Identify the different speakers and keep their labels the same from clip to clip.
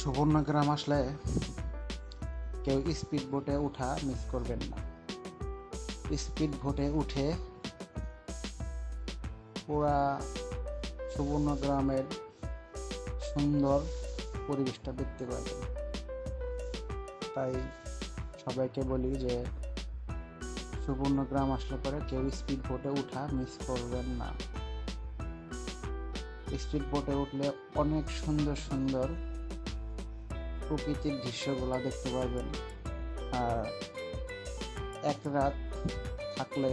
Speaker 1: সুবর্ণগ্রাম আসলে কেউ স্পিড বোটে উঠা মিস করবেন না। স্পিড বোটে উঠে পুরা সুবর্ণগ্রামের সুন্দর পরিবেশটা দেখতে পাবেন। তাই সবাইকে বলি যে সুবর্ণগ্রাম আসলে পরে কেউ স্পিড বোটে উঠা মিস করবেন না। স্পিড বোটে উঠলে অনেক সুন্দর সুন্দর প্রকৃতির দৃশ্যগুলো দেখতে পারবেন। আর এক রাত থাকলে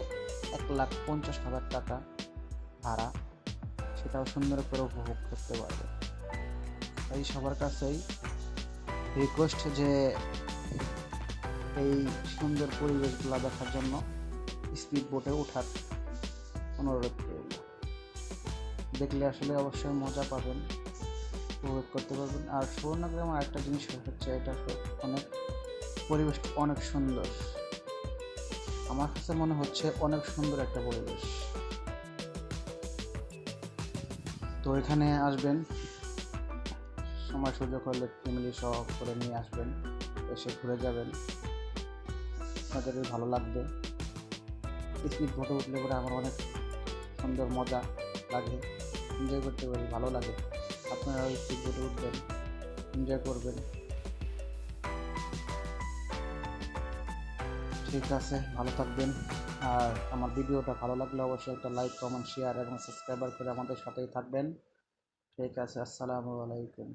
Speaker 1: এক লাখ পঞ্চাশ হাজার টাকা ভাড়া, সেটাও সুন্দর করে উপভোগ করতে পারবেন। তাই সবার কাছেই রিকোয়েস্ট যে এই সুন্দর পরিবেশগুলো দেখার জন্য স্পিড বোটে ওঠার অনুরোধ করব দেখলে আসলে অবশ্যই মজা পাবেন। উপভোগ করতে পারবেন। আর সুবর্ণগ্রামে একটা জিনিস হচ্ছে এটা অনেক পরিবেশটা অনেক সুন্দর। আমার কাছে মনে হচ্ছে অনেক সুন্দর একটা পরিবেশ। তো এখানে আসবেন, সময় সুযোগ হলে ফ্যামিলি সহ করে নিয়ে আসবেন, এসে ঘুরে যাবেন। আপনাদেরই ভালো লাগবে। পিকনিক ফটো উঠলে পরে আমার অনেক সুন্দর মজা লাগে। এনজয় করতে পারি, ভালো লাগে। আপনারা একটু ঘুরে উঠবেন, এনজয় করবেন। ঠিক আছে, ভালো থাকবেন। আর আমার ভিডিওটা ভালো লাগলে অবশ্যই একটা লাইক কমেন্ট শেয়ার এবং সাবস্ক্রাইবার করে আমাদের সাথেই থাকবেন। ঠিক আছে, আসসালামু আলাইকুম।